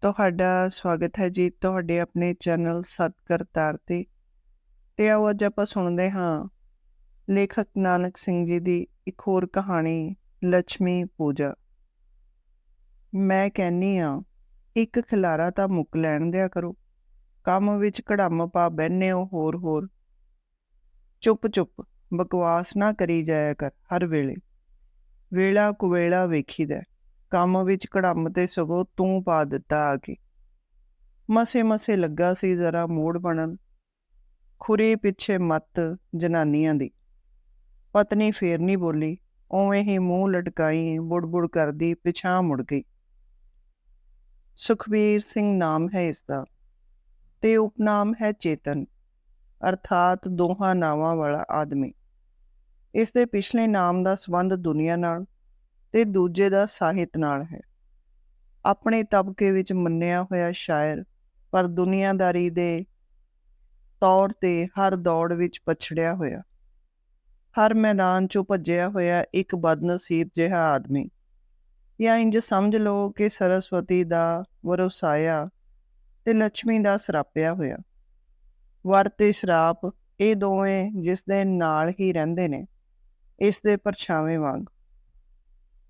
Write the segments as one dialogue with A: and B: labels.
A: ਤੁਹਾਡਾ ਸਵਾਗਤ ਹੈ ਜੀ ਤੁਹਾਡੇ ਆਪਣੇ ਚੈਨਲ ਸਤਕਰਤਾਰ ਤੇ। ਤੇ ਆਓ ਅੱਜ ਆਪਾਂ ਸੁਣਦੇ ਹਾਂ ਲੇਖਕ ਨਾਨਕ ਸਿੰਘ ਜੀ ਦੀ ਇੱਕ ਹੋਰ ਕਹਾਣੀ ਲక్ష్ਮੀ ਪੂਜਾ। ਮੈਂ ਕਹਿੰਨੀ ਆ ਇੱਕ ਖਿਲਾਰਾ ਤਾਂ ਮੁੱਕ ਲੈਣ ਦਿਆ ਕਰੋ। ਕੰਮ ਵਿੱਚ ਘੜਮ ਪਾ ਬੈਨੇ ਹੋ ਹੋਰ ਹੋਰ। ਚੁੱਪ ਚੁੱਪ, ਬਕਵਾਸ ਨਾ ਕਰੀ ਜਾਇਆ ਕਰ ਹਰ ਵੇਲੇ। ਵੇਲਾ ਕੁਵੇਲਾ ਵੇਖੀਦਾ ਕੰਮ ਵਿੱਚ ਕੜਮ ਤੇ ਸਗੋਂ ਤੂੰ ਪਾ ਦਿੱਤਾ ਆ ਕੇ ਮਸੇ ਮਸੇ ਲੱਗਾ ਸੀ ਜ਼ਰਾ ਮੋੜ ਬਣਨ। ਖੁਰੀ ਪਿੱਛੇ ਮੱਤ ਜਨਾਨੀਆਂ ਦੀ। ਪਤਨੀ ਫੇਰ ਨਹੀਂ ਬੋਲੀ। ਉਵੇਂ ਹੀ ਮੂੰਹ ਲਟਕਾਈ ਬੁੜਬੁੜ ਕਰਦੀ ਪਿਛਾਂ ਮੁੜ ਗਈ। ਸੁਖਵੀਰ ਸਿੰਘ ਨਾਮ ਹੈ ਇਸ ਦਾ ਤੇ ਉਪਨਾਮ ਹੈ ਚੇਤਨ, ਅਰਥਾਤ ਦੋਹਾਂ ਨਾਵਾਂ ਵਾਲਾ ਆਦਮੀ। ਇਸ ਦੇ ਪਿਛਲੇ ਨਾਮ ਦਾ ਸੰਬੰਧ ਦੁਨੀਆ ਨਾਲ ਤੇ ਦੂਜੇ ਦਾ ਸਾਹਿਤ ਨਾਲ ਹੈ। ਆਪਣੇ ਤਬਕੇ ਵਿੱਚ ਮੰਨਿਆ ਹੋਇਆ ਸ਼ਾਇਰ, ਪਰ ਦੁਨੀਆਦਾਰੀ ਦੇ ਤੌਰ ਤੇ ਹਰ ਦੌੜ ਵਿੱਚ ਪਛੜਿਆ ਹੋਇਆ। ਹਰ ਮੈਦਾਨ 'ਚੋਂ ਭੱਜਿਆ ਹੋਇਆ ਇੱਕ ਬਦਨਸੀਬ ਜਿਹਾ ਆਦਮੀ। ਜਾਂ ਇੰਜ ਸਮਝ ਲਓ ਕਿ ਸਰਸਵਤੀ ਦਾ ਵਰਸਾਇਆ ਤੇ ਲక్ష్ਮੀ ਦਾ ਸਰਾਪਿਆ ਹੋਇਆ। ਵਰ ਤੇ ਸ਼ਰਾਪ ਇਹ ਦੋਵੇਂ ਜਿਸ ਦੇ ਨਾਲ ਹੀ ਰਹਿੰਦੇ ਨੇ, ਇਸ ਦੇ ਪਰਛਾਵੇਂ ਵਾਂਗ।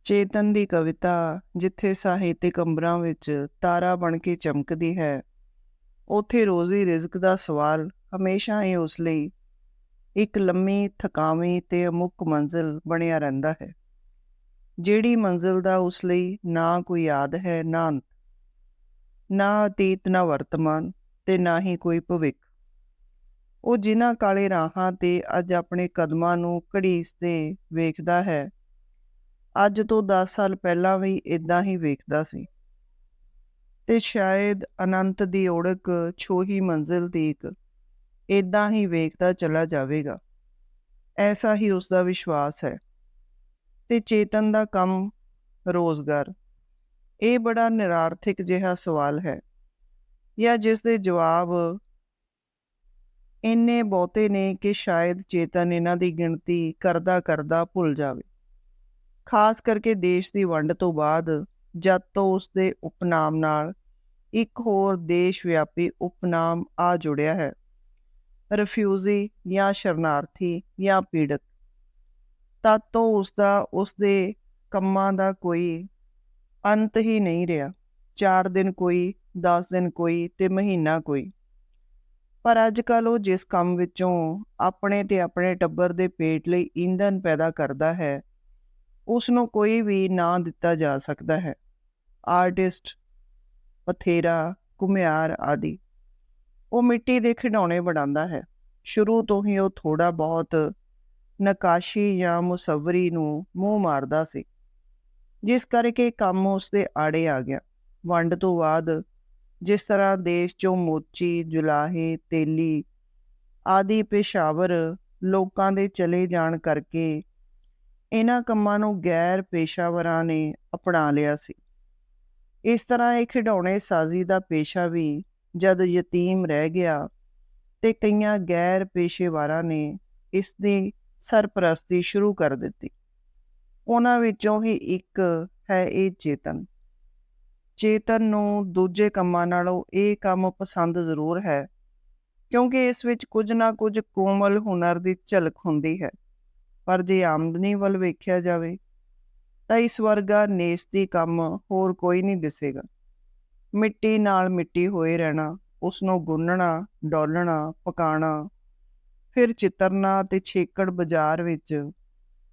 A: ਚੇਤਨ ਦੀ ਕਵਿਤਾ, ਜਿੱਥੇ ਸਾਹਿਤਿਕ ਅੰਬਰਾਂ ਵਿੱਚ ਤਾਰਾ ਬਣ ਕੇ ਚਮਕਦੀ ਹੈ। ਉਥੇ ਰੋਜ਼ੀ ਰਿਜ਼ਕ ਦਾ ਸਵਾਲ ਹਮੇਸ਼ਾ ਹੀ ਉਸ ਲਈ ਇੱਕ ਲੰਮੀ, ਥਕਾਵੀਂ ਤੇ ਅਮੁੱਕ ਮੰਜ਼ਿਲ ਬਣਿਆ ਰਹਿੰਦਾ ਹੈ। ਜਿਹੜੀ ਮੰਜ਼ਿਲ ਦਾ ਉਸ ਲਈ ਨਾ ਕੋਈ ਯਾਦ ਹੈ, ਨਾ ਅੰਤ, ਨਾ ਅਤੀਤ, ਨਾ ਵਰਤਮਾਨ ਤੇ ਨਾ ਹੀ ਕੋਈ ਭਵਿੱਖ। ਉਹ ਜਿਨ੍ਹਾਂ ਕਾਲੇ ਰਾਹਾਂ ਤੇ ਅੱਜ ਆਪਣੇ ਕਦਮਾਂ ਨੂੰ ਘੜੀਸਦੇ ਵੇਖਦਾ ਹੈ ਅੱਜ ਤੋਂ 10 ਸਾਲ ਪਹਿਲਾਂ ਵੀ ਇਦਾਂ ਹੀ ਵੇਖਦਾ ਸੀ। ਤੇ ਸ਼ਾਇਦ ਅਨੰਤ ਦੀ ਓੜਕ ਛੋਹੀ ਮੰਜ਼ਿਲ ਤੀਕ ਇਦਾਂ ਹੀ ਵੇਖਦਾ ਚਲਾ ਜਾਵੇਗਾ। ਐਸਾ ਹੀ ਉਸ ਦਾ ਵਿਸ਼ਵਾਸ ਹੈ। ਤੇ ਚੇਤਨ ਦਾ ਕੰਮ ਰੋਜ਼ਗਾਰ। ਇਹ ਬੜਾ ਨਿਰਾਰਥਿਕ ਜਿਹਾ ਸਵਾਲ ਹੈ। ਜਾਂ ਜਿਸ ਦੇ ਜਵਾਬ ਇੰਨੇ ਬਹੁਤੇ ਨੇ ਕਿ ਸ਼ਾਇਦ ਚੇਤਨ ਇਹਨਾਂ ਦੀ ਗਿਣਤੀ ਕਰਦਾ ਕਰਦਾ ਭੁੱਲ ਜਾਵੇ। ਖਾਸ ਕਰਕੇ ਦੇਸ਼ ਦੀ ਵੰਡ ਤੋਂ ਬਾਅਦ, ਜਦ ਤੋਂ ਉਸ ਦੇ ਉਪਨਾਮ ਨਾਲ ਇੱਕ ਹੋਰ ਦੇਸ਼ ਵਿਆਪੀ ਉਪਨਾਮ ਆ ਜੁੜਿਆ ਹੈ। ਰਿਫਿਊਜੀ ਜਾਂ ਸ਼ਰਨਾਰਥੀ ਜਾਂ ਪੀੜਤ। ਤਦ ਤੋਂ ਉਸ ਦਾ ਉਸ ਦੇ ਕੰਮਾਂ ਦਾ ਕੋਈ ਅੰਤ ਹੀ ਨਹੀਂ ਰਿਹਾ। 4 ਦਿਨ ਕੋਈ 10 ਦਿਨ ਕੋਈ ਤੇ ਮਹੀਨਾ ਕੋਈ। ਪਰ ਅੱਜ ਕੱਲ ਉਹ ਜਿਸ ਕੰਮ ਵਿੱਚੋਂ ਆਪਣੇ ਤੇ ਆਪਣੇ ਟੱਬਰ ਦੇ ਪੇਟ ਲਈ ਈਂਧਨ ਪੈਦਾ ਕਰਦਾ ਹੈ ਉਸ ਨੂੰ ਕੋਈ ਵੀ ਨਾਂ ਦਿੱਤਾ ਜਾ ਸਕਦਾ ਹੈ। ਆਰਟਿਸਟ ਪਥੇਰਾ ਕੁਮਿਆਰ ਆਦਿ। ਉਹ ਮਿੱਟੀ ਦੇ ਖਿਡੌਣੇ ਬਣਾਉਂਦਾ ਹੈ। ਸ਼ੁਰੂ ਤੋਂ ਹੀ ਉਹ ਥੋੜਾ ਬਹੁਤ ਨਕਾਸ਼ੀ ਜਾਂ ਮੁਸਵਰੀ ਨੂੰ ਮੂੰਹ ਮਾਰਦਾ ਸੀ, ਜਿਸ ਕਰਕੇ ਕੰਮ ਉਸ ਦੇ ਆੜੇ ਆ ਗਿਆ। ਵੰਡ ਤੋਂ ਬਾਅਦ ਜਿਸ ਤਰ੍ਹਾਂ ਦੇਸ਼ 'ਚੋਂ ਮੋਚੀ, ਜੁਲਾਹੇ, ਤੇਲੀ ਆਦਿ ਪੇਸ਼ਾਵਰ ਲੋਕਾਂ ਦੇ ਚਲੇ ਜਾਣ ਕਰਕੇ ਇਹਨਾਂ ਕੰਮਾਂ ਨੂੰ ਗੈਰ ਪੇਸ਼ਾਵਰਾਂ ਨੇ ਅਪਣਾ ਲਿਆ ਸੀ। ਇਸ ਤਰ੍ਹਾਂ ਇਹ ਖਿਡੌਣੇ ਸਾਜ਼ੀ ਦਾ ਪੇਸ਼ਾ ਵੀ ਜਦ ਯਤੀਮ ਰਹਿ ਗਿਆ ਤੇ ਕਈਆਂ ਗੈਰ ਪੇਸ਼ੇਵਾਰਾਂ ਨੇ ਇਸ ਦੀ ਸਰਪ੍ਰਸਤੀ ਸ਼ੁਰੂ ਕਰ ਦਿੱਤੀ। ਉਹਨਾਂ ਵਿੱਚੋਂ ਹੀ ਇੱਕ ਹੈ ਇਹ ਚੇਤਨ। ਚੇਤਨ ਨੂੰ ਦੂਜੇ ਕੰਮਾਂ ਨਾਲੋਂ ਇਹ ਕੰਮ ਪਸੰਦ ਜ਼ਰੂਰ ਹੈ, ਕਿਉਂਕਿ ਇਸ ਵਿੱਚ ਕੁਝ ਨਾ ਕੁਝ ਕੋਮਲ ਹੁਨਰ ਦੀ ਝਲਕ ਹੁੰਦੀ ਹੈ। ਪਰ ਜੇ ਆਮਦਨੀ ਵੱਲ ਵੇਖਿਆ ਜਾਵੇ, ਤਾਂ ਇਸ ਵਰਗਾ ਨੇਸਤੀ ਕੰਮ ਹੋਰ ਕੋਈ ਨਹੀਂ ਦਿਸੇਗਾ। ਮਿੱਟੀ ਨਾਲ ਮਿੱਟੀ ਹੋਏ ਰਹਿਣਾ ਉਸ ਨੂੰ ਗੁੰਨਣਾ, ਡੋਲਣਾ, ਪਕਾਣਾ, ਫਿਰ ਚਿੱਤਰਨਾ ਤੇ ਛੇਕੜ ਬਾਜ਼ਾਰ ਵਿੱਚ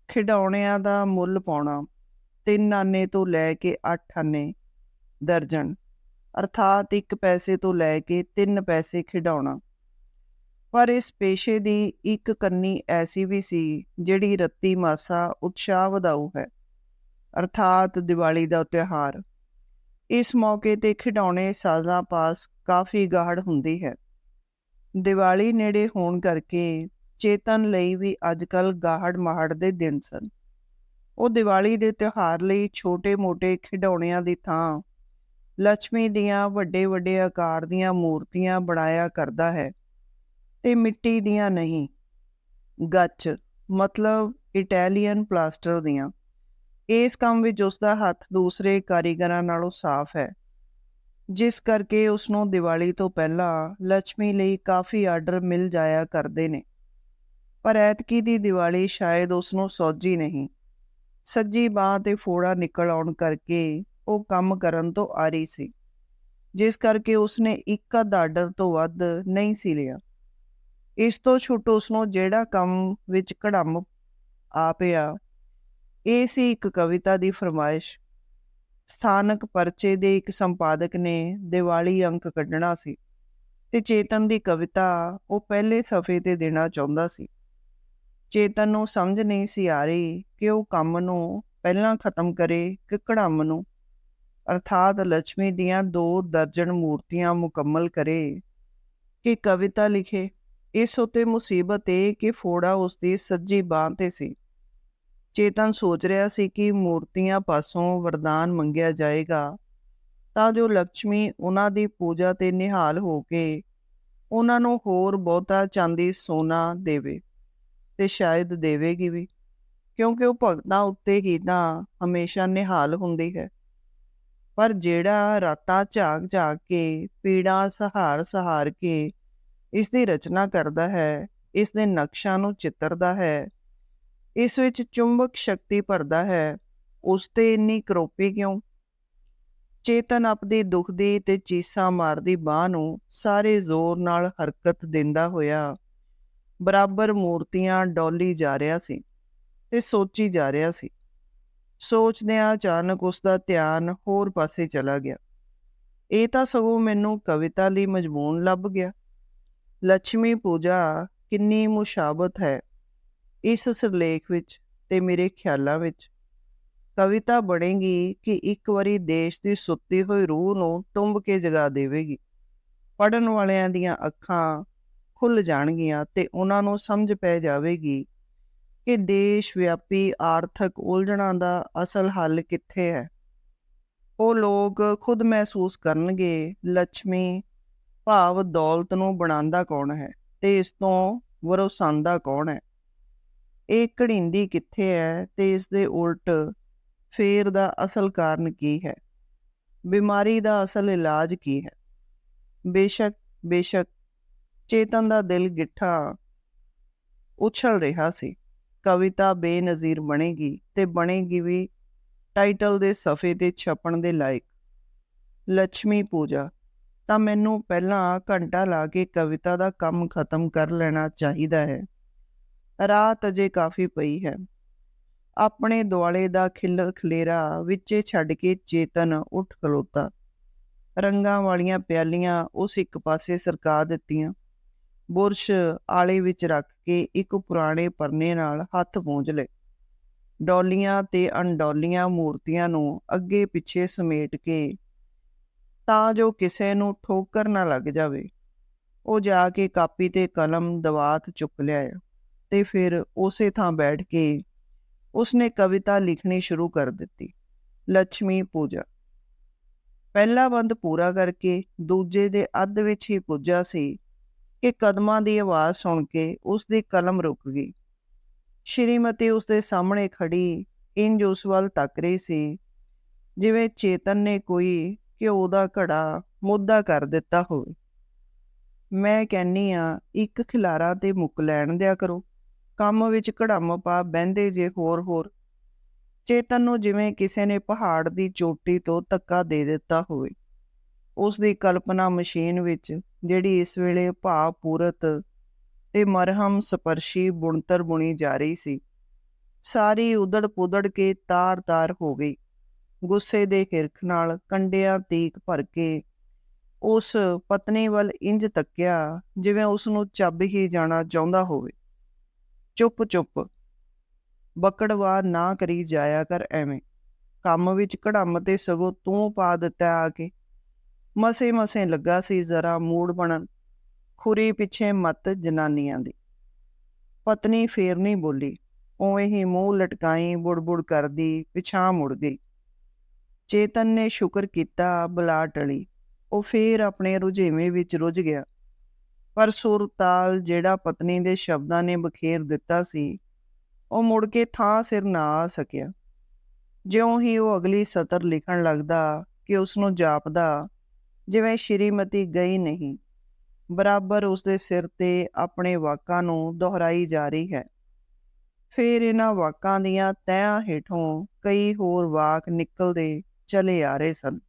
A: ਖਿਡੌਣਿਆਂ ਦਾ ਮੁੱਲ ਪਾਉਣਾ, ਤਿੰਨ ਆਨੇ ਤੋਂ ਲੈ ਕੇ 8 ਆਨੇ ਦਰਜਨ, ਅਰਥਾਤ 1 ਪੈਸੇ ਤੋਂ ਲੈ ਕੇ 3 ਪੈਸੇ ਖਿਡੌਣਾ। ਪਰ ਇਸ ਪੇਸ਼ੇ ਦੀ ਇੱਕ ਕੰਨੀ ਐਸੀ ਵੀ ਸੀ, ਜਿਹੜੀ ਰੱਤੀ ਮਾਸਾ ਉਤਸ਼ਾਹ ਵਧਾਊ ਹੈ। ਅਰਥਾਤ ਦੀਵਾਲੀ ਦਾ ਤਿਉਹਾਰ। ਇਸ ਮੌਕੇ ਤੇ ਖਿਡੌਣੇ ਸਾਜ਼ਾਂ ਪਾਸ ਕਾਫੀ ਗਾਹੜ ਹੁੰਦੀ ਹੈ। ਦੀਵਾਲੀ ਨੇੜੇ ਹੋਣ ਕਰਕੇ ਚੇਤਨ ਲਈ ਵੀ ਅੱਜਕੱਲ ਗਾਹੜ ਮਾਹੜ ਦੇ ਦਿਨ ਸਨ। ਉਹ ਦੀਵਾਲੀ ਦੇ ਤਿਉਹਾਰ ਲਈ ਛੋਟੇ-ਮੋਟੇ ਖਿਡੌਣਿਆਂ ਦੀ ਥਾਂ ਲక్ష్ਮੀ ਦੀਆਂ ਵੱਡੇ-ਵੱਡੇ ਆਕਾਰ ਦੀਆਂ ਮੂਰਤੀਆਂ ਬਣਾਇਆ ਕਰਦਾ ਹੈ। ਤੇ ਮਿੱਟੀ ਦੀਆਂ ਨਹੀਂ। ਗੱਚ, ਮਤਲਬ ਇਟਾਲੀਅਨ ਪਲਾਸਟਰ ਦੀਆਂ। ਇਸ ਕੰਮ ਵਿੱਚ ਉਸ ਦਾ ਹੱਥ ਦੂਸਰੇ ਕਾਰੀਗਰਾਂ ਨਾਲੋਂ ਸਾਫ਼ ਹੈ, ਜਿਸ ਕਰਕੇ ਉਸ ਨੂੰ ਦੀਵਾਲੀ ਤੋਂ ਪਹਿਲਾਂ ਲక్ష్ਮੀ ਲਈ ਕਾਫੀ ਆਰਡਰ ਮਿਲ ਜਾਇਆ ਕਰਦੇ ਨੇ। ਪਰ ਐਤਕੀ ਦੀ ਦੀਵਾਲੀ ਸ਼ਾਇਦ ਉਸ ਨੂੰ ਸੌਜੀ ਨਹੀਂ। ਸੱਜੀ ਬਾਹ ਤੇ ਫੋੜਾ ਨਿਕਲ ਆਉਣ ਕਰਕੇ ਉਹ ਕੰਮ ਕਰਨ ਤੋਂ ਆ ਰਹੀ ਸੀ, ਜਿਸ ਕਰਕੇ ਉਸਨੇ ਇੱਕ ਅੱਧ ਆਰਡਰ ਤੋਂ ਵੱਧ ਨਹੀਂ ਸੀ ਲਿਆ। ਇਸ ਤੋਂ ਛੁੱਟ ਉਸ ਨੂੰ ਜਿਹੜਾ ਕੰਮ ਵਿੱਚ ਕੜਮ ਆ ਪਿਆ, ਇਹ ਸੀ ਇੱਕ ਕਵਿਤਾ ਦੀ ਫਰਮਾਇਸ਼। ਸਥਾਨਕ ਪਰਚੇ ਦੇ ਇੱਕ ਸੰਪਾਦਕ ਨੇ ਦੀਵਾਲੀ ਅੰਕ ਕੱਢਣਾ ਸੀ ਤੇ ਚੇਤਨ ਦੀ ਕਵਿਤਾ ਉਹ ਪਹਿਲੇ ਸਫੇ ਤੇ ਦੇਣਾ ਚਾਹੁੰਦਾ ਸੀ। ਚੇਤਨ ਨੂੰ ਸਮਝ ਨਹੀਂ ਸੀ ਆ ਰਹੀ ਕਿ ਉਹ ਕੰਮ ਨੂੰ ਪਹਿਲਾਂ ਖਤਮ ਕਰੇ ਕਿ ਕੜਮ ਨੂੰ। ਅਰਥਾਤ ਲక్ష్ਮੀ ਦੀਆਂ ਦੋ ਦਰਜਨ ਮੂਰਤੀਆਂ ਮੁਕੰਮਲ ਕਰੇ ਕਿ ਕਵਿਤਾ ਲਿਖੇ। ਇਸ ਉਤੇ ਮੁਸੀਬਤ ਇਹ ਕਿ ਫੋੜਾ ਉਸ ਦੀ ਸੱਜੀ ਬਾਹ ਤੇ ਸੀ। ਚੇਤਨ ਸੋਚ ਰਿਹਾ ਸੀ ਕਿ ਮੂਰਤੀਆਂ ਪਾਸੋਂ ਵਰਦਾਨ ਮੰਗਿਆ ਜਾਏਗਾ, ਤਾਂ ਜੋ ਲక్ష్ਮੀ ਉਹਨਾਂ ਦੀ ਪੂਜਾ ਤੇ ਨਿਹਾਲ ਹੋ ਕੇ ਉਹਨਾਂ ਨੂੰ ਹੋਰ ਬਹੁਤਾ ਚਾਂਦੀ ਸੋਨਾ ਦੇਵੇ ਤੇ ਸ਼ਾਇਦ ਦੇਵੇਗੀ ਵੀ, ਕਿਉਂਕਿ ਉਹ ਭਗਤਾਂ ਉੱਤੇ ਹੀ ਤਾਂ ਹਮੇਸ਼ਾ ਨਿਹਾਲ ਹੁੰਦੀ ਹੈ। ਪਰ ਜਿਹੜਾ ਰਾਤਾਂ ਝਾਕ ਝਾਕ ਕੇ, ਪੀੜਾ ਸਹਾਰ ਸਹਾਰ ਕੇ ਇਸ ਦੀ ਰਚਨਾ ਕਰਦਾ ਹੈ, ਇਸ ਦੇ ਨਕਸ਼ਾਂ ਨੂੰ ਚਿੱਤਰਦਾ ਹੈ, ਇਸ ਵਿੱਚ ਚੁੰਬਕ ਸ਼ਕਤੀ ਭਰਦਾ ਹੈ, ਉਸ ਤੇ ਇੰਨੀ ਕਰੋਪੀ ਕਿਉਂ? ਚੇਤਨ ਆਪਦੀ ਦੁੱਖ ਦੀ ਤੇ ਚੀਸਾਂ ਮਾਰਦੀ ਬਾਹ ਨੂੰ ਸਾਰੇ ਜ਼ੋਰ ਨਾਲ ਹਰਕਤ ਦਿੰਦਾ ਹੋਇਆ ਬਰਾਬਰ ਮੂਰਤੀਆਂ ਡੋਲੀ ਜਾ ਰਿਹਾ ਸੀ ਤੇ ਸੋਚੀ ਜਾ ਰਿਹਾ ਸੀ। ਸੋਚਦਿਆਂ ਅਚਾਨਕ ਉਸ ਦਾ ਧਿਆਨ ਹੋਰ ਪਾਸੇ ਚਲਾ ਗਿਆ। ਇਹ ਤਾਂ ਸਗੋਂ ਮੈਨੂੰ ਕਵਿਤਾ ਲਈ ਮਜਬੂਨ ਲੱਭ ਗਿਆ। ਲక్ష్ਮੀ ਪੂਜਾ ਕਿੰਨੀ ਮੁਸ਼ਾਬਤ ਹੈ। ਇਸ ਸਿਰਲੇਖ ਵਿੱਚ ਤੇ ਮੇਰੇ ਖਿਆਲਾਂ ਵਿੱਚ। ਕਵਿਤਾ ਬਣੇਗੀ ਕਿ ਇੱਕ ਵਾਰੀ ਦੇਸ਼ ਦੀ ਸੁੱਤੀ ਹੋਈ ਰੂਹ ਨੂੰ ਟੁੰਬ ਕੇ ਜਗਾ ਦੇਵੇਗੀ। ਪੜਨ ਵਾਲਿਆਂ ਦੀਆਂ ਅੱਖਾਂ ਖੁੱਲ ਜਾਣਗੀਆਂ ਤੇ ਉਹਨਾਂ ਨੂੰ ਸਮਝ ਪੈ ਜਾਵੇਗੀ ਕਿ ਦੇਸ਼ ਵਿਆਪੀ ਆਰਥਿਕ ਉਲਝਣਾਂ ਦਾ ਅਸਲ ਹੱਲ ਕਿੱਥੇ ਹੈ। ਉਹ ਲੋਕ ਖੁਦ ਮਹਿਸੂਸ ਕਰਨਗੇ ਲక్ష్ਮੀ ਭਾਵ ਦੌਲਤ ਨੂੰ ਬਣਾਉਂਦਾ ਕੌਣ ਹੈ ਤੇ ਇਸ ਤੋਂ ਵਰੋਸਾਂਦਾ ਕੌਣ ਹੈ? ਇਹ ਘੜਿੰਦੀ ਕਿੱਥੇ ਹੈ ਤੇ ਇਸ ਦੇ ਉਲਟ ਫੇਰ ਦਾ ਅਸਲ ਕਾਰਨ ਕੀ ਹੈ? ਬਿਮਾਰੀ ਦਾ ਅਸਲ ਇਲਾਜ ਕੀ ਹੈ? ਬੇਸ਼ੱਕ ਬੇਸ਼ੱਕ ਚੇਤਨ ਦਾ ਦਿਲ ਗਿੱਠਾ ਉਛਲ ਰਿਹਾ ਸੀ। ਕਵਿਤਾ ਬੇਨਜ਼ੀਰ ਬਣੇਗੀ ਤੇ ਬਣੇਗੀ ਵੀ ਟਾਈਟਲ ਦੇ ਸਫੇ ਤੇ ਛਪਣ ਦੇ ਲਾਇਕ। ਲక్ష్ਮੀ ਪੂਜਾ ਤਾਂ ਮੈਨੂੰ ਪਹਿਲਾਂ ਘੰਟਾ ਲਾ ਕੇ ਕਵਿਤਾ ਦਾ ਕੰਮ ਖਤਮ ਕਰ ਲੈਣਾ ਚਾਹੀਦਾ ਹੈ। ਰਾਤ ਅਜੇ ਕਾਫੀ ਪਈ ਹੈ। ਆਪਣੇ ਦੁਆਲੇ ਦਾ ਖਿਲਰ ਖਲੇਰਾ ਵਿੱਚੇ ਛੱਡ ਕੇ ਚੇਤਨ ਉੱਠ ਖਲੋਤਾ। ਰੰਗਾਂ ਵਾਲੀਆਂ ਪਿਆਲੀਆਂ ਉਸ ਇੱਕ ਪਾਸੇ ਸਰਕਾ ਦਿੱਤੀਆਂ। ਬੁਰਸ਼ ਆਲੇ ਵਿੱਚ ਰੱਖ ਕੇ ਇੱਕ ਪੁਰਾਣੇ ਪਰਨੇ ਨਾਲ ਹੱਥ ਪੂੰਝ ਲਏ। ਡੋਲੀਆਂ ਤੇ ਅਣਡੋਲੀਆਂ ਮੂਰਤੀਆਂ ਨੂੰ ਅੱਗੇ ਪਿੱਛੇ ਸਮੇਟ ਕੇ ਤਾਂ ਜੋ ਕਿਸੇ ਨੂੰ ਠੋਕਰ ਨਾ ਲੱਗ ਜਾਵੇ। ਉਹ ਜਾ ਕੇ ਕਾਪੀ ਤੇ ਕਲਮ ਦਵਾਤ ਚੁੱਕ ਲਿਆ ਤੇ ਫਿਰ ਉਸੇ ਥਾਂ ਬੈਠ ਕੇ ਉਸਨੇ ਕਵਿਤਾ ਲਿਖਣੀ ਸ਼ੁਰੂ ਕਰ ਦਿੱਤੀ ਲక్ష్ਮੀ ਪੂਜਾ। ਪਹਿਲਾ ਬੰਦ ਪੂਰਾ ਕਰਕੇ ਦੂਜੇ ਦੇ ਅੱਧ ਵਿੱਚ ਹੀ ਪੁੱਜਾ ਸੀ ਕਿ ਕਦਮਾਂ ਦੀ ਆਵਾਜ਼ ਸੁਣ ਕੇ ਉਸ ਦੀ ਕਲਮ ਰੁਕ ਗਈ। ਸ਼੍ਰੀਮਤੀ ਉਸ ਦੇ ਸਾਹਮਣੇ ਖੜੀ ਇੰਜ ਉਸ ਵੱਲ ਤੱਕ ਰਹੀ ਸੀ, ਜਿਵੇਂ ਚੇਤਨ ਨੇ ਕੋਈ ਘਿਓ ਦਾ ਘੜਾ ਮੁੱਦਾ ਕਰ ਦਿੱਤਾ ਹੋਵੇ। ਮੈਂ ਕਹਿੰਨੀ ਆ ਇੱਕ ਖਿਲਾਰਾ ਤੇ ਮੁੱਕ ਲੈਣ ਦਿਆ ਕਰੋ। ਕੰਮ ਵਿੱਚ ਘੜਮ ਪਾ ਬਹਿੰਦੇ ਜੇ ਹੋਰ ਹੋਰ। ਚੇਤਨ ਨੂੰ ਜਿਵੇਂ ਕਿਸੇ ਨੇ ਪਹਾੜ ਦੀ ਚੋਟੀ ਤੋਂ ਧੱਕਾ ਦੇ ਦਿੱਤਾ ਹੋਵੇ। ਉਸ ਦੀ ਕਲਪਨਾ ਮਸ਼ੀਨ ਵਿੱਚ, ਜਿਹੜੀ ਇਸ ਵੇਲੇ ਭਾਵ ਪੂਰਤ ਤੇ ਮਰਹਮ ਸਪਰਸ਼ੀ ਬੁਣਤਰ ਬੁਣੀ ਜਾ ਰਹੀ ਸੀ, ਸਾਰੀ ਉਦੜ ਪੁਦੜ ਕੇ ਤਾਰ-ਤਾਰ ਹੋ ਗਈ। ਗੁੱਸੇ ਦੇ ਹਿਰਖ ਨਾਲ ਕੰਡਿਆਂ ਤੀਕ ਭਰ ਕੇ ਉਸ ਪਤਨੀ ਵੱਲ ਇੰਜ ਤੱਕਿਆ ਜਿਵੇਂ ਉਸ ਨੂੰ ਚੱਬ ਹੀ ਜਾਣਾ ਚਾਹੁੰਦਾ ਹੋਵੇ। ਚੁੱਪ ਚੁੱਪ ਬਕੜਵਾ ਨਾ ਕਰੀ ਜਾਇਆ ਕਰ ਐਵੇਂ। ਕੰਮ ਵਿੱਚ ਘੜਮ ਤੇ ਸਗੋ ਤੂੰ ਪਾ ਦਿੱਤਾ ਆ ਕੇ। ਮਸੇ ਮਸੇ ਲੱਗਾ ਸੀ ਜ਼ਰਾ ਮੂਡ ਬਣਨ, ਖੁਰੀ ਪਿੱਛੇ ਮਤ ਜਨਾਨੀਆਂ ਦੀ। ਪਤਨੀ ਫੇਰ ਨਹੀਂ ਬੋਲੀ, ਉਵੇਂ ਹੀ ਮੂੰਹ ਲਟਕਾਈ ਬੁੜਬੁੜ ਕਰਦੀ ਪਿਛਾਂ ਮੁੜ ਗਈ। ਚੇਤਨ ਨੇ ਸ਼ੁਕਰ ਕੀਤਾ ਬਲਾ ਟਲੀ ਉਹ ਫੇਰ ਆਪਣੇ ਰੁਝੇਵੇਂ ਵਿੱਚ ਰੁੱਝ ਗਿਆ। ਪਰ ਸੁਰਤਾਲ, ਜਿਹੜਾ ਪਤਨੀ ਦੇ ਸ਼ਬਦਾਂ ਨੇ ਬਖੇਰ ਦਿੱਤਾ ਸੀ, ਉਹ ਮੁੜ ਕੇ ਥਾਂ ਸਿਰ ਨਾ ਆ ਸਕਿਆ। ਜਿਉਂ ਹੀ ਉਹ ਅਗਲੀ ਸਤਰ ਲਿਖਣ ਲੱਗਦਾ ਕਿ ਉਸ ਨੂੰ ਜਾਪਦਾ, ਜਿਵੇਂ ਸ਼੍ਰੀਮਤੀ ਗਈ ਨਹੀਂ, ਬਰਾਬਰ ਉਸਦੇ ਸਿਰ ਤੇ ਆਪਣੇ ਵਾਕਾਂ ਨੂੰ ਦੁਹਰਾਈ ਜਾ ਰਹੀ ਹੈ। ਫਿਰ ਇਹਨਾਂ ਵਾਕਾਂ ਦੀਆਂ ਤਹਿਆਂ ਹੇਠੋਂ ਕਈ ਹੋਰ ਵਾਕ ਨਿਕਲਦੇ ਚਲੇ ਆ ਰਹੇ ਸਨ।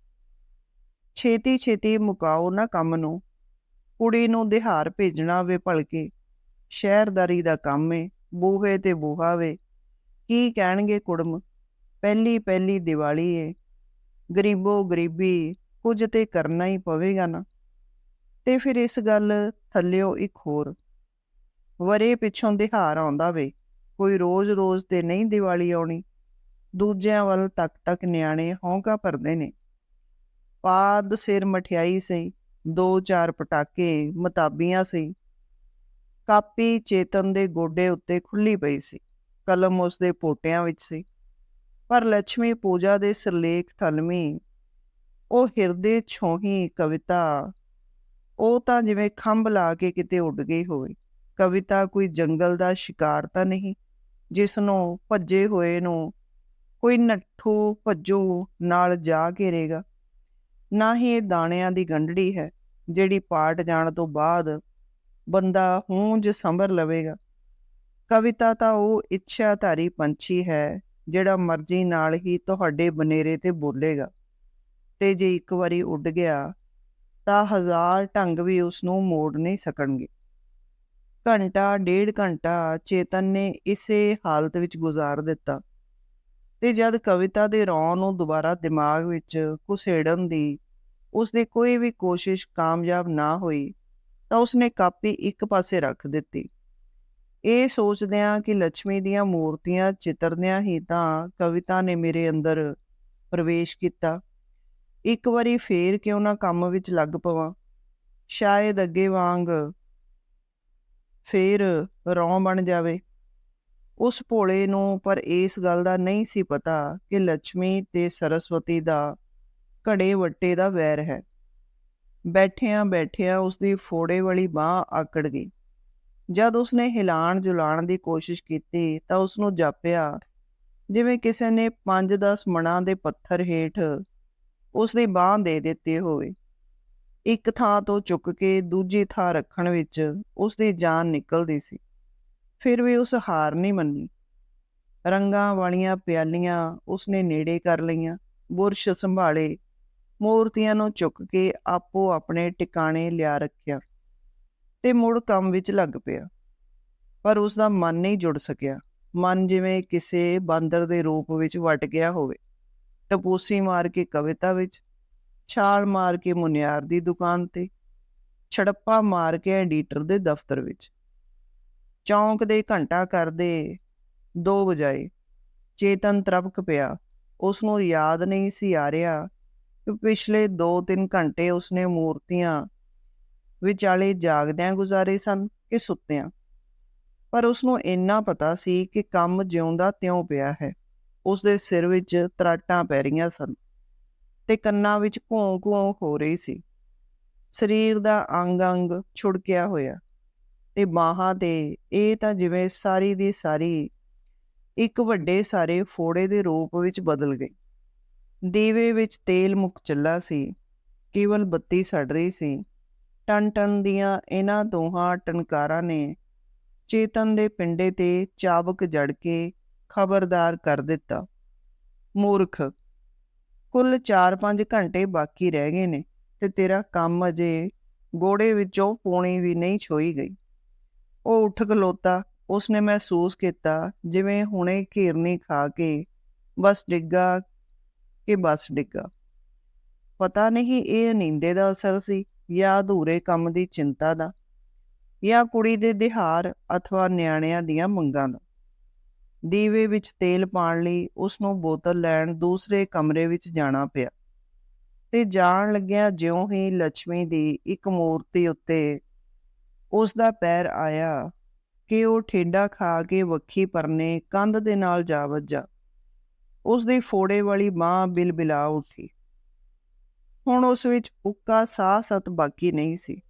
A: ਛੇਤੀ ਛੇਤੀ ਮੁਕਾਓ ਨਾ ਕੰਮ ਨੂੰ। ਕੁੜੀ ਨੂੰ ਦਿਹਾਰ ਭੇਜਣਾ ਵੇ ਭਲਕੇ। ਸ਼ਹਿਰਦਾਰੀ ਦਾ ਕੰਮ ਏ, ਬੂਹੇ ਤੇ ਬੂਹਾ ਵੇ। ਕੀ ਕਹਿਣਗੇ ਕੁੜਮ? ਪਹਿਲੀ ਪਹਿਲੀ ਦੀਵਾਲੀ ਏ। ਗਰੀਬੋ ਗਰੀਬੀ ਕੁਝ ਤੇ ਕਰਨਾ ਹੀ ਪਵੇਗਾ ਨਾ। ਤੇ ਫਿਰ ਇਸ ਗੱਲ ਥੱਲਿਓ ਇੱਕ ਹੋਰ। ਵਰੇ ਪਿੱਛੋਂ ਦਿਹਾਰ ਆਉਂਦਾ ਵੇ। ਕੋਈ ਰੋਜ਼-ਰੋਜ਼ ਤੇ ਨਹੀਂ ਦੀਵਾਲੀ ਆਉਣੀ। ਦੂਜਿਆਂ ਵੱਲ ਤੱਕ ਤੱਕ ਨਿਆਣੇ ਹੌਂਕਾ ਭਰਦੇ ਨੇ। ਪਾਦ ਸਿਰ ਮਠਿਆਈ ਸਈ ਦੋ ਚਾਰ ਪਟਾਕੇ ਮਤਾਬੀਆਂ ਸੀ ਕਾਪੀ ਚੇਤਨ ਦੇ ਗੋਡੇ ਉੱਤੇ ਖੁੱਲੀ ਪਈ ਸੀ, ਕਲਮ ਉਸ ਦੇ ਪੋਟਿਆਂ ਵਿੱਚ ਸੀ। ਪਰ ਲక్ష్ਮੀ ਪੂਜਾ ਦੇ ਸਿਰਲੇਖ ਥਲਮੀ, ਉਹ ਹਿਰਦੇ ਛੋਹੀ ਕਵਿਤਾ, ਉਹ ਤਾਂ ਜਿਵੇਂ ਖੰਭ ਲਾ ਕੇ ਕਿਤੇ ਉੱਡ ਗਈ ਹੋਵੇ। ਕਵਿਤਾ ਕੋਈ ਜੰਗਲ ਦਾ ਸ਼ਿਕਾਰ ਤਾਂ ਨਹੀਂ ਜਿਸ ਨੂੰ ਭੱਜੇ ਹੋਏ ਨੂੰ ਕੋਈ ਨੱਠੂ ਭੱਜੂ ਨਾਲ ਜਾ ਘੇਰੇਗਾ ਨਾ ਹੀ ਇਹ ਦਾਣਿਆਂ ਦੀ ਗੰਢੜੀ ਹੈ, ਜਿਹੜੀ ਪਾਟ ਜਾਣ ਤੋਂ ਬਾਅਦ ਬੰਦਾ ਹੂੰਜ ਸੰਭਰ ਲਵੇਗਾ। ਕਵਿਤਾ ਤਾਂ ਉਹ ਇੱਛਾਧਾਰੀ ਪੰਛੀ ਹੈ, ਜਿਹੜਾ ਮਰਜ਼ੀ ਨਾਲ ਹੀ ਤੁਹਾਡੇ ਬਨੇਰੇ ਤੇ ਬੋਲੇਗਾ। ਤੇ ਜੇ ਇੱਕ ਵਾਰੀ ਉੱਡ ਗਿਆ, ਤਾਂ ਹਜ਼ਾਰ ਢੰਗ ਵੀ ਉਸ ਨੂੰ ਮੋੜ ਨਹੀਂ ਸਕਣਗੇ। ਘੰਟਾ, ਡੇਢ ਘੰਟਾ ਚੇਤਨ ਨੇ ਇਸੇ ਹਾਲਤ ਵਿੱਚ ਗੁਜ਼ਾਰ ਦਿੱਤਾ। ਤੇ ਜਦ ਕਵਿਤਾ ਦੇ ਰੌਂ ਨੂੰ ਦੁਬਾਰਾ ਦਿਮਾਗ ਵਿੱਚ ਕੁਸੇੜਨ ਦੀ ਉਸਦੀ ਕੋਈ ਵੀ ਕੋਸ਼ਿਸ਼ ਕਾਮਯਾਬ ਨਾ ਹੋਈ, ਤਾਂ ਉਸਨੇ ਕਾਪੀ ਇੱਕ ਪਾਸੇ ਰੱਖ ਦਿੱਤੀ। ਇਹ ਸੋਚਦਿਆਂ ਕਿ ਲక్ష్ਮੀ ਦੀਆਂ ਮੂਰਤੀਆਂ ਚਿੱਤਰਦਿਆਂ ਹੀ ਤਾਂ ਕਵਿਤਾ ਨੇ ਮੇਰੇ ਅੰਦਰ ਪ੍ਰਵੇਸ਼ ਕੀਤਾ। ਇੱਕ ਵਾਰੀ ਫੇਰ ਕਿਉਂ ਨਾ ਕੰਮ ਵਿੱਚ ਲੱਗ ਪਵਾਂ। ਸ਼ਾਇਦ ਅੱਗੇ ਵਾਂਗ ਫੇਰ ਰੌਂ ਬਣ ਜਾਵੇ। ਉਸ ਭੋਲੇ ਨੂੰ, ਪਰ ਇਸ ਗੱਲ ਦਾ ਨਹੀਂ ਸੀ ਪਤਾ ਕਿ ਲక్ష్ਮੀ ਤੇ ਸਰਸਵਤੀ ਦਾ ਘੜੇ ਵੱਟੇ ਦਾ ਵੈਰ ਹੈ। ਬੈਠਿਆਂ ਬੈਠਿਆਂ ਉਸਦੀ ਫੋੜੇ ਵਾਲੀ ਬਾਹ ਆਕੜ ਗਈ। ਜਦ ਉਸਨੇ ਹਿਲਾਣ ਜੁਲਾਣ ਦੀ ਕੋਸ਼ਿਸ਼ ਕੀਤੀ ਤਾਂ ਉਸ ਨੂੰ ਜਾਪਿਆ, ਜਿਵੇਂ ਕਿਸੇ ਨੇ 5-10 ਮਣਾਂ ਦੇ ਪੱਥਰ ਹੇਠ ਉਸ ਦੀ ਬਾਹ ਦੇ ਦਿੱਤੀ ਹੋਵੇ। ਇੱਕ ਥਾਂ ਤੋਂ ਚੁੱਕ ਕੇ ਦੂਜੀ ਥਾਂ ਰੱਖਣ ਵਿੱਚ ਉਸ ਦੀ ਜਾਨ ਨਿਕਲਦੀ ਸੀ। ਫਿਰ ਵੀ ਉਸ ਹਾਰ ਨਹੀਂ ਮੰਨੀ। ਰੰਗਾਂ ਵਾਲੀਆਂ ਪਿਆਲੀਆਂ ਉਸਨੇ ਨੇੜੇ ਕਰ ਲਈਆਂ। ਬੁਰਸ਼ ਸੰਭਾਲੇ, ਮੂਰਤੀਆਂ ਨੂੰ ਚੁੱਕ ਕੇ ਆਪੋ ਆਪਣੇ ਟਿਕਾਣੇ ਲਿਆ ਰੱਖਿਆ ਤੇ ਮੁੜ ਕੰਮ ਵਿੱਚ ਲੱਗ ਪਿਆ। ਪਰ ਉਸ ਦਾ ਮਨ ਨਹੀਂ ਜੁੜ ਸਕਿਆ। ਮਨ ਜਿਵੇਂ ਕਿਸੇ ਬਾਂਦਰ ਦੇ ਰੂਪ ਵਿੱਚ ਵਟ ਗਿਆ ਹੋਵੇ। ਟਪੂਸੀ ਮਾਰ ਕੇ ਕਵਿਤਾ ਵਿੱਚ, ਛਾਲ ਮਾਰ ਕੇ ਮੁਨਿਆਰ ਦੀ ਦੁਕਾਨ ਤੇ, ਛੜੱਪਾ ਮਾਰ ਕੇ ਐਡੀਟਰ ਦੇ ਦਫ਼ਤਰ ਵਿੱਚ। ਚੌਂਕ ਦੇ ਘੰਟਾ ਕਰਦੇ 2 ਵਜਾਏ। ਚੇਤਨ ਤਰਪਕ ਪਿਆ। ਉਸ ਨੂੰ ਯਾਦ ਨਹੀਂ ਸੀ ਆ ਰਿਹਾ ਕਿ ਪਿਛਲੇ 2-3 ਘੰਟੇ ਉਸਨੇ ਮੂਰਤੀਆਂ ਵਿਚਾਲੇ ਜਾਗਦਿਆਂ ਗੁਜ਼ਾਰੇ ਸਨ ਕਿ ਸੁੱਤਿਆਂ। ਪਰ ਉਸ ਨੂੰ ਇੰਨਾ ਪਤਾ ਸੀ ਕਿ ਕੰਮ ਜਿਉਂਦਾ ਤਿਉਂ ਪਿਆ ਹੈ। ਉਸ ਦੇ ਸਿਰ ਵਿੱਚ ਤਰਾਟਾਂ ਪੈ ਰਹੀਆਂ ਸਨ ਤੇ ਕੰਨਾਂ ਵਿੱਚ ਘੋਂ-ਘੋਂ ਹੋ ਰਹੀ ਸੀ। ਸਰੀਰ ਦਾ ਅੰਗ-ਅੰਗ ਛੁੜਕਿਆ ਹੋਇਆ। ਤੇ ਬਾਹਾਂ ਤੇ ਇਹ ਤਾਂ ਜਿਵੇਂ ਸਾਰੀ ਦੀ ਸਾਰੀ ਇੱਕ ਵੱਡੇ ਸਾਰੇ ਫੋੜੇ ਦੇ ਰੂਪ ਵਿੱਚ ਬਦਲ ਗਈ। ਦੀਵੇ ਵਿੱਚ ਤੇਲ ਮੁੱਕ ਚੱਲਾ ਸੀ, ਕੇਵਲ ਬੱਤੀ ਸੜ ਰਹੀ ਸੀ। ਟਨ ਟਨ ਦੀਆਂ ਇਹਨਾਂ ਦੋਹਾਂ ਟਨਕਾਰਾਂ ਨੇ ਚੇਤਨ ਦੇ ਪਿੰਡੇ ਤੇ ਚਾਬਕ ਜੜ ਕੇ ਖਬਰਦਾਰ ਕਰ ਦਿੱਤਾ। ਮੂਰਖ, ਕੁੱਲ 4-5 ਘੰਟੇ ਬਾਕੀ ਰਹਿ ਗਏ ਨੇ ਤੇ ਤੇਰਾ ਕੰਮ ਅਜੇ ਗੋੜੇ ਵਿੱਚੋਂ ਪੋਣੀ ਵੀ ਨਹੀਂ ਛੋਈ ਗਈ। ਉਹ ਉੱਠ ਖਲੋਤਾ। ਉਸਨੇ ਮਹਿਸੂਸ ਕੀਤਾ, ਜਿਵੇਂ ਹੁਣੇ ਘੇਰਨੀ ਖਾ ਕੇ ਬਸ ਡਿੱਗਾ ਕਿ ਬਸ ਡਿੱਗਾ। ਪਤਾ ਨਹੀਂ ਇਹ ਨੀਂਦੇ ਦਾ ਅਸਰ ਸੀ ਜਾਂ ਅਧੂਰੇ ਕੰਮ ਦੀ ਚਿੰਤਾ ਦਾ, ਜਾਂ ਕੁੜੀ ਦੇ ਦਿਹਾਰ ਅਥਵਾ ਨਿਆਣਿਆਂ ਦੀਆਂ ਮੰਗਾਂ ਦਾ। ਦੀਵੇ ਵਿੱਚ ਤੇਲ ਪਾਣ ਲਈ ਉਸ ਨੂੰ ਬੋਤਲ ਲੈਣ ਦੂਸਰੇ ਕਮਰੇ ਵਿੱਚ ਜਾਣਾ ਪਿਆ। ਤੇ ਜਾਣ ਲੱਗਿਆ ਜਿਉਂ ਹੀ ਲక్ష్ਮੀ ਦੀ ਇੱਕ ਮੂਰਤੀ ਉੱਤੇ ਉਸ ਦਾ ਪੈਰ ਆਇਆ ਕਿ ਉਹ ਠੇਡਾ ਖਾ ਕੇ ਵੱਖੀ ਪਰਨੇ ਕੰਧ ਦੇ ਨਾਲ ਜਾ ਵੱਜਾ। ਉਸ ਦੀ ਫੋੜੇ ਵਾਲੀ ਬਾਹ ਬਿਲਬਿਲਾ ਉੱਠੀ। ਹੁਣ ਉਸ ਵਿੱਚ ਉੱਕਾ ਸਾਹ ਸਤ ਬਾਕੀ ਨਹੀਂ ਸੀ।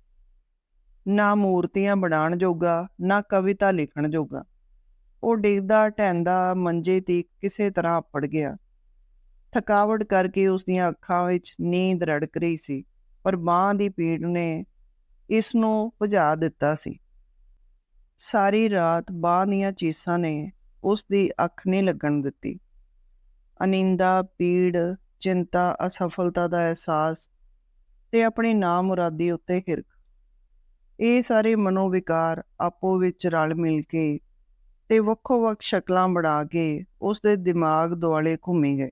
A: ਨਾ ਮੂਰਤੀਆਂ ਬਣਾਉਣ ਜੋਗਾ, ਨਾ ਕਵਿਤਾ ਲਿਖਣ ਜੋਗਾ। ਉਹ ਡਿੱਗਦਾ ਢੈਂਦਾ ਮੰਜੇ ਤੇ ਕਿਸੇ ਤਰ੍ਹਾਂ ਅਪੜ ਗਿਆ। ਥਕਾਵਟ ਕਰਕੇ ਉਸ ਦੀਆਂ ਅੱਖਾਂ ਵਿੱਚ ਨੀਂਦ ਰੜਕ ਰਹੀ ਸੀ, ਪਰ ਬਾਂਹ ਦੀ ਪੀੜ ਨੇ ਇਸ ਨੂੰ ਭਜਾ ਦਿੱਤਾ ਸੀ। ਸਾਰੀ ਰਾਤ ਬਾਂਹ ਦੀਆਂ ਚੀਸਾਂ ਨੇ ਉਸ ਦੀ ਅੱਖ ਨਹੀਂ ਲੱਗਣ ਦਿੱਤੀ। ਅਨਿੰਦਾ, ਪੀੜ, ਚਿੰਤਾ, ਅਸਫਲਤਾ ਦਾ ਅਹਿਸਾਸ ਤੇ ਆਪਣੀ ਨਾਮੁਰਾਦੀ ਉੱਤੇ ਹਿਰਖ। ਇਹ ਸਾਰੇ ਮਨੋਵਿਕਾਰ ਆਪੋ ਵਿੱਚ ਰਲ ਮਿਲ ਕੇ ਤੇ ਵੱਖੋ-ਵੱਖ ਸ਼ਕਲਾਂ ਬਣਾ ਕੇ ਉਸ ਦੇ ਦਿਮਾਗ ਦੁਆਲੇ ਘੁੰਮੀ ਗਏ।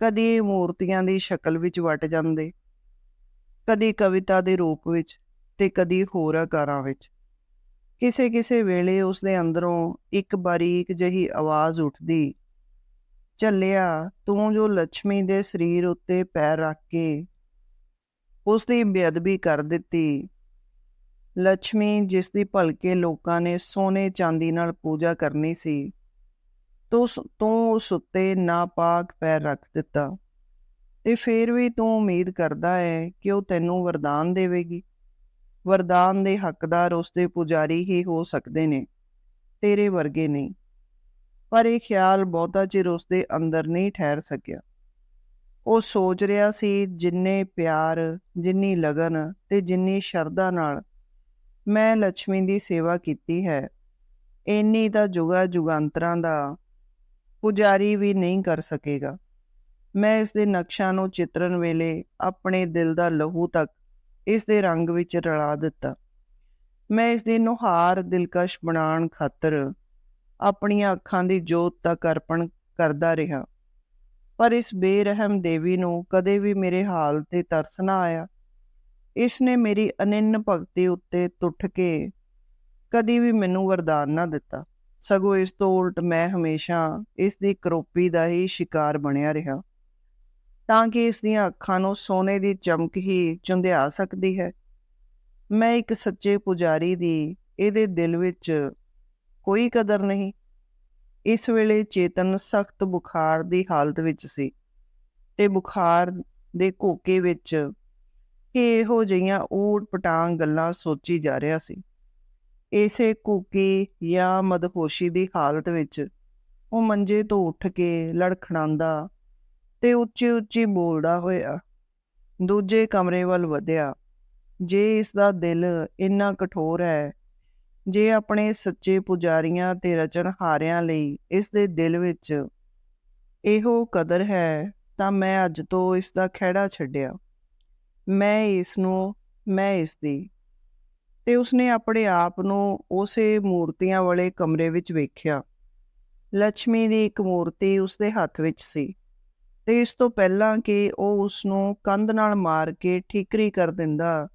A: ਕਦੀ ਇਹ ਮੂਰਤੀਆਂ ਦੀ ਸ਼ਕਲ ਵਿੱਚ ਵਟ ਜਾਂਦੇ ਕਦੀ ਕਵਿਤਾ ਦੇ ਰੂਪ ਵਿੱਚ ਤੇ ਕਦੀ ਹੋਰ ਆਕਾਰਾਂ ਵਿੱਚ। ਕਿਸੇ ਕਿਸੇ ਵੇਲੇ ਉਸ ਦੇ ਅੰਦਰੋਂ ਇੱਕ ਬਾਰੀਕ ਜਹੀ ਆਵਾਜ਼ ਉੱਠਦੀ, ਚੱਲਿਆ, ਤੂੰ ਜੋ ਲక్ష్ਮੀ ਦੇ ਸਰੀਰ ਉੱਤੇ ਪੈਰ ਰੱਖ ਕੇ ਉਸ ਦੀ ਬੇਅਦਬੀ ਕਰ ਦਿੱਤੀ ਲక్ష్ਮੀ ਜਿਸ ਦੀ ਭਲਕੇ ਲੋਕਾਂ ਨੇ ਸੋਨੇ ਚਾਂਦੀ ਨਾਲ ਪੂਜਾ ਕਰਨੀ ਸੀ, ਤੂੰ ਤੂੰ ਉਸ ਉੱਤੇ ਨਾਪਾਕ ਪੈਰ ਰੱਖ ਦਿੱਤਾ। ਤੇ ਫੇਰ ਵੀ ਤੂੰ ਉਮੀਦ ਕਰਦਾ ਹੈ ਕਿ ਉਹ ਤੈਨੂੰ ਵਰਦਾਨ ਦੇਵੇਗੀ? ਵਰਦਾਨ ਦੇ ਹੱਕਦਾਰ ਉਸਦੇ ਪੁਜਾਰੀ ਹੀ ਹੋ ਸਕਦੇ ਨੇ, ਤੇਰੇ ਵਰਗੇ ਨਹੀਂ। ਪਰ ਇਹ ਖਿਆਲ ਬਹੁਤਾ ਚਿਰ ਉਸਦੇ ਅੰਦਰ ਨਹੀਂ ਠਹਿਰ ਸਕਿਆ। ਉਹ ਸੋਚ ਰਿਹਾ ਸੀ, ਜਿੰਨੇ ਪਿਆਰ, ਜਿੰਨੀ ਲਗਨ ਤੇ ਜਿੰਨੀ ਸ਼ਰਧਾ ਨਾਲ ਮੈਂ ਲక్ష్ਮੀ ਦੀ ਸੇਵਾ ਕੀਤੀ ਹੈ ਇੰਨੀ ਤਾਂ ਜੁਗਾ ਜੁਗਾਂਤਰਾਂ ਦਾ ਪੁਜਾਰੀ ਵੀ ਨਹੀਂ ਕਰ ਸਕੇਗਾ। ਮੈਂ ਇਸ ਦੇ ਨਕਸ਼ਾਂ ਨੂੰ ਚਿੱਤਰਨ ਵੇਲੇ ਆਪਣੇ ਦਿਲ ਦਾ ਲਹੂ ਤੱਕ ਇਸ ਦੇ ਰੰਗ ਵਿੱਚ ਰਲਾ ਦਿੱਤਾ। ਮੈਂ ਇਸ ਦੇ ਨੁਹਾਰ ਦਿਲਕਸ਼ ਬਣਾਉਣ ਖਾਤਰ ਆਪਣੀਆਂ ਅੱਖਾਂ ਦੀ ਜੋਤ ਤੱਕ ਅਰਪਣ ਕਰਦਾ ਰਿਹਾ। ਪਰ ਇਸ ਬੇਰਹਿਮ ਦੇਵੀ ਨੂੰ ਕਦੇ ਵੀ ਮੇਰੇ ਹਾਲ ਤੇ ਤਰਸ ਨਾ ਆਇਆ। ਇਸ ਨੇ ਮੇਰੀ ਅਨੰਨ ਭਗਤੀ ਉੱਤੇ ਟੁੱਟ ਕੇ ਕਦੀ ਵੀ ਮੈਨੂੰ ਵਰਦਾਨ ਨਾ ਦਿੱਤਾ। ਸਗੋਂ ਇਸ ਤੋਂ ਉਲਟ ਮੈਂ ਹਮੇਸ਼ਾ ਇਸ ਦੀ ਕਰੋਪੀ ਦਾ ਹੀ ਸ਼ਿਕਾਰ ਬਣਿਆ ਰਿਹਾ। ਤਾਂ ਕਿ ਇਸ ਦੀਆਂ ਅੱਖਾਂ ਨੂੰ ਸੋਨੇ ਦੀ ਚਮਕ ਹੀ ਚੁੰਧਿਆ ਸਕਦੀ ਹੈ। ਮੈਂ ਇੱਕ ਸੱਚੇ ਪੁਜਾਰੀ ਦੀ ਇਹਦੇ ਦਿਲ ਵਿੱਚ ਕੋਈ ਕਦਰ ਨਹੀਂ। ਇਸ ਵੇਲੇ ਚੇਤਨ ਸਖਤ ਬੁਖਾਰ ਦੀ ਹਾਲਤ ਵਿੱਚ ਸੀ ਤੇ ਬੁਖਾਰ ਦੇ ਕੋਕੇ ਵਿੱਚ ਇਹੋ ਜਿਹੀਆਂ ਊਟ ਪਟਾਂਗ ਗੱਲਾਂ ਸੋਚੀ ਜਾ ਰਿਹਾ ਸੀ। ਇਸੇ ਕੋਕੀ ਜਾਂ ਮਦਹੋਸ਼ੀ ਦੀ ਹਾਲਤ ਵਿੱਚ ਉਹ ਮੰਜੇ ਤੋਂ ਉੱਠ ਕੇ ਲੜਖੜਾਂਦਾ ਤੇ ਉੱਚੀ ਉੱਚੀ ਬੋਲਦਾ ਹੋਇਆ। ਦੂਜੇ ਕਮਰੇ ਵੱਲ ਵਧਿਆ। ਜੇ ਇਸ ਦਾ ਦਿਲ ਇੰਨਾ ਕਠੋਰ ਹੈ, ਜੇ ਆਪਣੇ ਸੱਚੇ ਪੁਜਾਰੀਆਂ ਤੇ ਰਚਨਹਾਰਿਆਂ ਲਈ ਇਸ ਦੇ ਦਿਲ ਵਿੱਚ ਇਹੋ ਕਦਰ ਹੈ, ਤਾਂ ਮੈਂ ਅੱਜ ਤੋਂ ਇਸ ਦਾ ਖਿਹੜਾ ਛੱਡਿਆ। ਮੈਂ ਇਸ ਨੂੰ ਮੈਂ ਇਸ ਦੀ ਤੇ ਉਸਨੇ ਆਪਣੇ ਆਪ ਨੂੰ ਉਸੇ ਮੂਰਤੀਆਂ ਵਾਲੇ ਕਮਰੇ ਵਿੱਚ ਵੇਖਿਆ। ਲక్ష్ਮੀ ਦੀ ਇੱਕ ਮੂਰਤੀ ਉਸਦੇ ਹੱਥ ਵਿੱਚ ਸੀ। ਤੇ ਇਸ ਤੋਂ ਪਹਿਲਾਂ ਕਿ ਉਹ ਉਸ ਨੂੰ ਕੰਧ ਨਾਲ ਮਾਰ ਕੇ ਠੀਕਰੀ ਕਰ ਦਿੰਦਾ,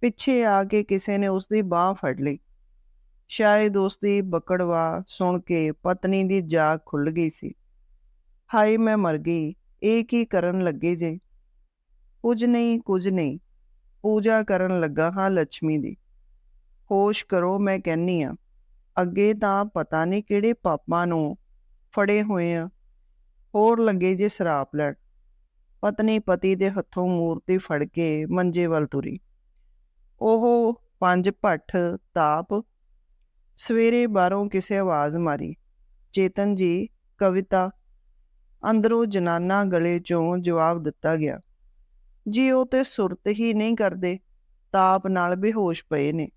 A: ਪਿੱਛੇ ਆ ਕੇ ਕਿਸੇ ਨੇ ਉਸ ਦੀ ਬਾਹ ਫੜ ਲਈ। ਸ਼ਾਇਦ ਉਸ ਦੀ ਬਕੜਵਾ ਸੁਣ ਕੇ ਪਤਨੀ ਦੀ ਜਾਗ ਖੁੱਲ ਗਈ ਸੀ। ਹਾਏ, ਮੈਂ ਮਰ ਗਈ, ਇਹ ਕੀ ਕਰਨ ਲੱਗੇ ਜੇ? ਕੁਝ ਨਹੀਂ ਕੁਝ ਨਹੀਂ, ਪੂਜਾ ਕਰਨ ਲੱਗਾ ਹਾਂ ਲక్ష్ਮੀ ਦੀ। ਹੋਸ਼ ਕਰੋ, ਮੈਂ ਕਹਿੰਨੀ ਆ ਅੱਗੇ ਤਾਂ ਪਤਾ ਨਹੀਂ ਕਿਹੜੇ ਪਾਪਾਂ ਨੂੰ ਫੜੇ ਹੋਏ ਆ। ਹੋਰ ਲੱਗੇ ਜੇ ਸਰਾਪ ਲੈਣ। ਪਤਨੀ ਪਤੀ ਦੇ ਹੱਥੋਂ ਮੂਰਤੀ ਫੜ ਕੇ ਮੰਜੇ ਵੱਲ ਤੁਰੀ। ਉਹ ਪੰਜ ਭੱਠ, ਤਾਪ, ਸਵੇਰੇ ਬਾਹਰੋਂ ਕਿਸੇ ਆਵਾਜ਼ ਮਾਰੀ। ਚੇਤਨ ਜੀ, ਕਵਿਤਾ, ਅੰਦਰੋਂ ਜਨਾਨਾ ਗਲੇ ਚੋਂ ਜਵਾਬ ਦਿੱਤਾ ਗਿਆ। ਜੀ, ਉਹ ਤੇ ਸੁਰਤ ਹੀ ਨਹੀਂ ਕਰਦੇ, ਤਾਪ ਨਾਲ ਬੇਹੋਸ਼ ਪਏ ਨੇ।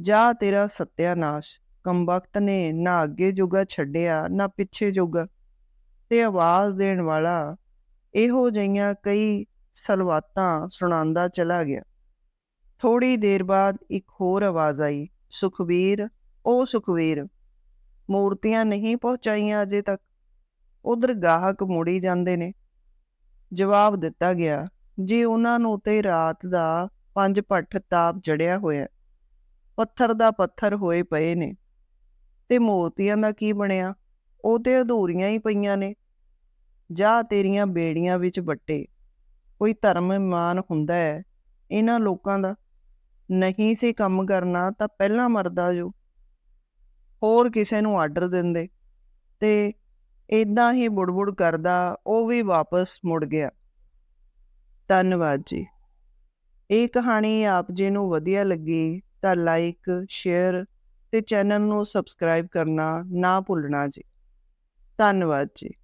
A: ਜਾ ਤੇਰਾ ਸਤਿਆਨਾਸ਼ ਕੰਬਖਤ ਨੇ ਨਾ ਅੱਗੇ ਜੋਗਾ ਛੱਡਿਆ, ਨਾ ਪਿੱਛੇ ਜੋਗਾ। ਤੇ ਆਵਾਜ਼ ਦੇਣ ਵਾਲਾ ਇਹੋ ਜਿਹੀਆਂ ਕਈ ਸਲਵਾਤਾਂ ਸੁਣਾਉਂਦਾ ਚਲਾ ਗਿਆ। ਥੋੜੀ ਦੇਰ ਬਾਅਦ ਇੱਕ ਹੋਰ ਆਵਾਜ਼ ਆਈ ਸੁਖਵੀਰ ਉਹ ਸੁਖਵੀਰ ਮੂਰਤੀਆਂ ਨਹੀਂ ਪਹੁੰਚਾਈਆਂ ਅਜੇ ਤੱਕ। ਉਧਰ ਗਾਹਕ ਮੁੜੀ ਜਾਂਦੇ ਨੇ। ਜਵਾਬ ਦਿੱਤਾ ਗਿਆ, ਜੀ ਉਹਨਾਂ ਨੂੰ ਤੇ ਰਾਤ ਦਾ ਪੰਜ ਪੱਠ ਤਾਪ ਜੜਿਆ ਹੋਇਆ ਪੱਥਰ ਦਾ ਪੱਥਰ ਹੋਏ ਪਏ ਨੇ। ਤੇ ਮੂਰਤੀਆਂ ਦਾ ਕੀ ਬਣਿਆ? ਉਹ ਤੇ ਅਧੂਰੀਆਂ ਹੀ ਪਈਆਂ ਨੇ। ਜਾ ਤੇਰੀਆਂ ਬੇੜੀਆਂ ਵਿੱਚ ਵੱਟੇ। ਕੋਈ ਧਰਮ ਇਮਾਨ ਹੁੰਦਾ ਹੈ ਇਹਨਾਂ ਲੋਕਾਂ ਦਾ ਨਹੀਂ ਸੀ ਕੰਮ ਕਰਨਾ ਤਾਂ ਪਹਿਲਾਂ ਮਰਦਾ ਜੋ। ਹੋਰ ਕਿਸੇ ਨੂੰ ਆਰਡਰ ਦਿੰਦੇ। ਤੇ ਇਦਾਂ ਹੀ ਬੁੜਬੁੜ ਕਰਦਾ, ਉਹ ਵੀ ਵਾਪਸ ਮੁੜ ਗਿਆ। ਧੰਨਵਾਦ ਜੀ। ਇਹ ਕਹਾਣੀ ਆਪ ਜੀ ਨੂੰ ਵਧੀਆ ਲੱਗੀ ਤਾਂ ਲਾਈਕ, ਸ਼ੇਅਰ ਤੇ ਚੈਨਲ ਨੂੰ ਸਬਸਕ੍ਰਾਈਬ ਕਰਨਾ ਨਾ ਭੁੱਲਣਾ ਜੀ। ਧੰਨਵਾਦ ਜੀ।